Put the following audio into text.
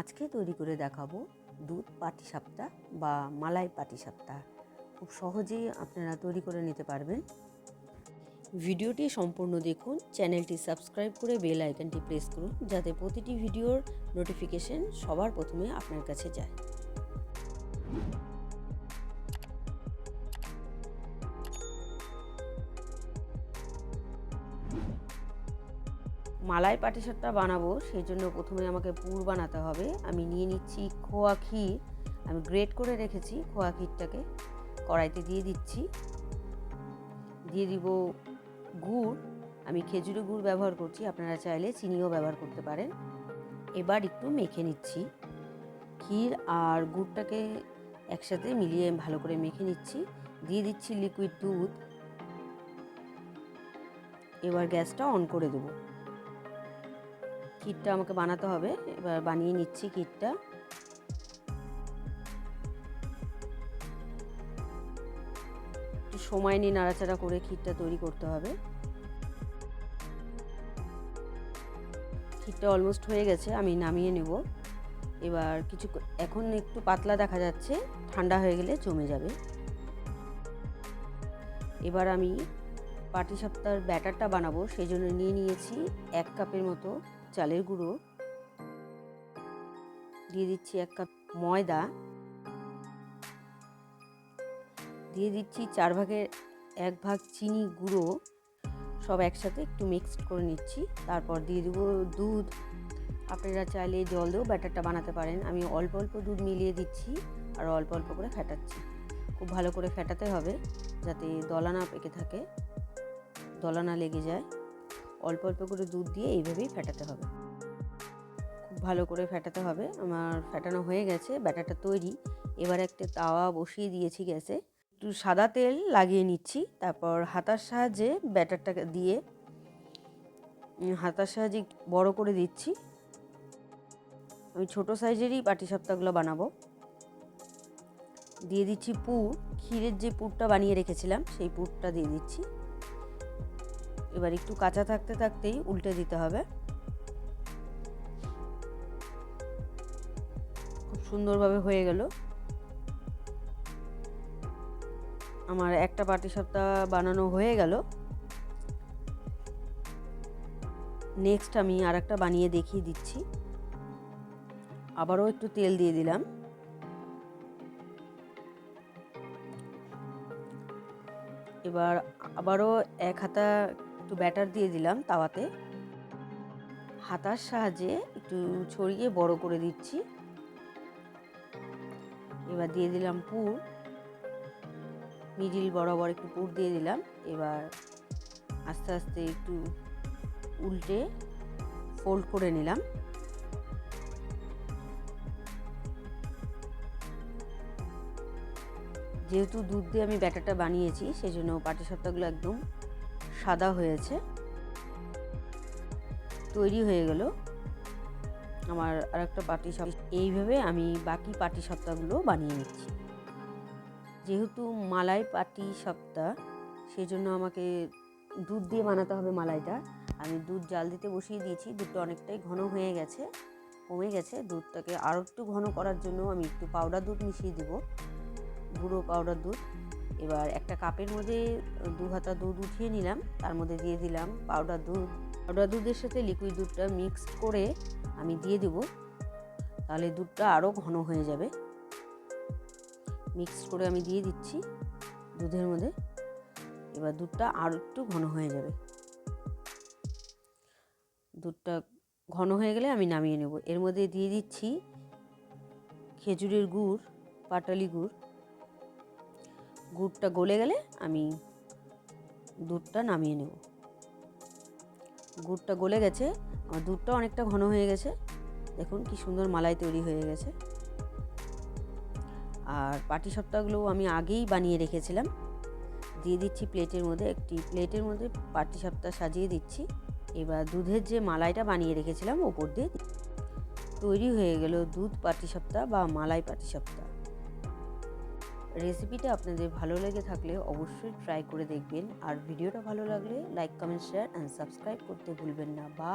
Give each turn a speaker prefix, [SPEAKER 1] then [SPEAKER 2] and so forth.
[SPEAKER 1] আজকে তৈরি করে দেখাবো দুধ পাটিসাপটা বা মালাই পাটিসাপটা। খুব সহজেই আপনারা তৈরি করে নিতে পারবেন। ভিডিওটি সম্পূর্ণ দেখুন, চ্যানেলটি সাবস্ক্রাইব করে বেল আইকনটি প্রেস করুন, যাতে প্রতিটি ভিডিওর নোটিফিকেশন সবার প্রথমে আপনার কাছে যায়। মালাই পাটিসাপটা বানাবো সেই জন্য প্রথমে আমাকে পুর বানাতে হবে। আমি নিয়ে নিচ্ছি খোয়া ক্ষীর। আমি গ্রেট করে রেখেছি খোয়া ক্ষীরটাকে। কড়াইতে দিয়ে দিচ্ছি। দিয়ে দিব গুড়। আমি খেজুরি গুড় ব্যবহার করছি, আপনারা চাইলে চিনিও ব্যবহার করতে পারেন। এবার একটু মেখে নিচ্ছি। ক্ষীর আর গুড়টাকে একসাথে মিলিয়ে ভালো করে মেখে নিচ্ছি। দিয়ে দিচ্ছি লিকুইড দুধ। এবার গ্যাসটা অন করে দেবো। ক্ষীরটা আমাকে বানাতে হবে। এবার বানিয়ে নিচ্ছি ক্ষীরটা একটু সময় নিয়ে নাড়াচাড়া করে ক্ষীরটা তৈরি করতে হবে। ক্ষীরটা অলমোস্ট হয়ে গেছে, আমি নামিয়ে নেব। এবার কিছু এখন একটু পাতলা দেখা যাচ্ছে, ঠান্ডা হয়ে গেলে জমে যাবে। এবার আমি পাটি সপ্তাহের ব্যাটারটা বানাবো, সেই জন্য নিয়ে নিয়েছি এক কাপের মতো। চালের গুঁড়ো। দিয়ে দিচ্ছি এক কাপ ময়দা। দিয়ে দিচ্ছি চার ভাগের এক ভাগ চিনি গুঁড়ো। সব একসাথে একটু মিক্সড করে নিচ্ছি। তারপর দিয়ে দেবো দুধ। আপনারা চাইলে জল দিয়েও ব্যাটারটা বানাতে পারেন। আমি অল্প অল্প দুধ মিলিয়ে দিচ্ছি আর অল্প অল্প করে ফেটাচ্ছি। খুব ভালো করে ফেটাতে হবে যাতে দলা না পেকে থাকে। দলা না লেগে যায়। অল্প অল্প করে দুধ দিয়ে এইভাবেই ফেটাতে হবে। খুব ভালো করে ফেটাতে হবে। আমার ফেটানো হয়ে গেছে, ব্যাটারটা তৈরি। এবার একটা তাওয়া বসিয়ে দিয়েছি গ্যাসে। একটু সাদা তেল লাগিয়ে নিচ্ছি, তারপর হাতার সাহায্যে ব্যাটারটাকে দিয়ে হাতার সাহায্যে বড় করে দিচ্ছি। আমি ছোট সাইজেরই পাটি সপ্তাহগুলো বানাবো। দিয়ে দিচ্ছি পুর। ক্ষীরের যে পুরটা বানিয়ে রেখেছিলাম, সেই পুরটা দিয়ে দিচ্ছি। এবার একটু কাঁচা থাকতে থাকতেই উল্টে দিতে হবে। খুব সুন্দরভাবে হয়ে গেল। আমার একটা পাটি সপ্তাহ বানানো হয়ে গেল। নেক্সট আমি আর একটা বানিয়ে দেখিয়ে দিচ্ছি। আবারও একটু তেল দিয়ে দিলাম। এবার আবারও এক হাতা একটু ব্যাটার দিয়ে দিলাম তাওয়াতে। হাতার সাহায্যে একটু ছড়িয়ে বড় করে দিচ্ছি। এবার দিয়ে দিলাম পুর। মিডিল বরাবর একটু পুর দিয়ে দিলাম। এবার আস্তে আস্তে একটু উল্টে ফোল্ড করে নিলাম। যেহেতু দুধ দিয়ে আমি ব্যাটারটা বানিয়েছি সেই জন্য পাটি সত্তাগুলো একদম সাদা হয়েছে। তৈরি হয়ে গেল আমার আর একটা পাটি এইভাবে আমি বাকি পাটি সপ্তাহগুলো বানিয়ে নিচ্ছি। যেহেতু মালাই পাটি সপ্তাহ সেই জন্য আমাকে দুধ দিয়ে বানাতে হবে মালাইটা। আমি দুধ জাল দিতে বসিয়ে দিয়েছি, দুধটা অনেকটাই ঘন হয়ে গেছে, কমে গেছে। দুধটাকে আরও একটু ঘন করার জন্য আমি একটু পাউডার দুধ মিশিয়ে দেবো, গুঁড়ো পাউডার দুধ। এবার একটা কাপের মধ্যে দু হাতা দুধ উঠিয়ে নিলাম। তার মধ্যে দিয়ে দিলাম পাউডার দুধ। পাউডার দুধের সাথে লিকুইড দুধটা মিক্স করে আমি দিয়ে দেব। তাহলে দুধটা আরও ঘন হয়ে যাবে। মিক্স করে আমি দিয়ে দিচ্ছি দুধের মধ্যে। এবার দুধটা আরও একটু ঘন হয়ে যাবে। দুধটা ঘন হয়ে গেলে আমি নামিয়ে নেব। এর মধ্যে দিয়ে দিচ্ছি খেজুরের গুড়, পাটালি গুড়। গুড়টা গলে গেলে আমি দুধটা নামিয়ে নেব। গুড়টা গলে গেছে, আমার দুধটা অনেকটা ঘন হয়ে গেছে। দেখুন কি সুন্দর মালাই তৈরি হয়ে গেছে। আর পাটি সপ্তাহগুলো আমি আগেই বানিয়ে রেখেছিলাম। দিয়ে দিচ্ছি প্লেটের মধ্যে, একটি প্লেটের মধ্যে পাটি সপ্তাহ সাজিয়ে দিচ্ছি। এবার দুধের যে মালাইটা বানিয়ে রেখেছিলাম, ওপর দিয়ে তৈরি হয়ে গেল দুধ পাটি সপ্তাহ বা মালাই পাটি সপ্তাহ রেসিপিটা আপনাদের ভালো লেগে থাকলে অবশ্যই ট্রাই করে দেখবেন। আর ভিডিওটা ভালো লাগলে like comment share and subscribe করতে ভুলবেন না। বা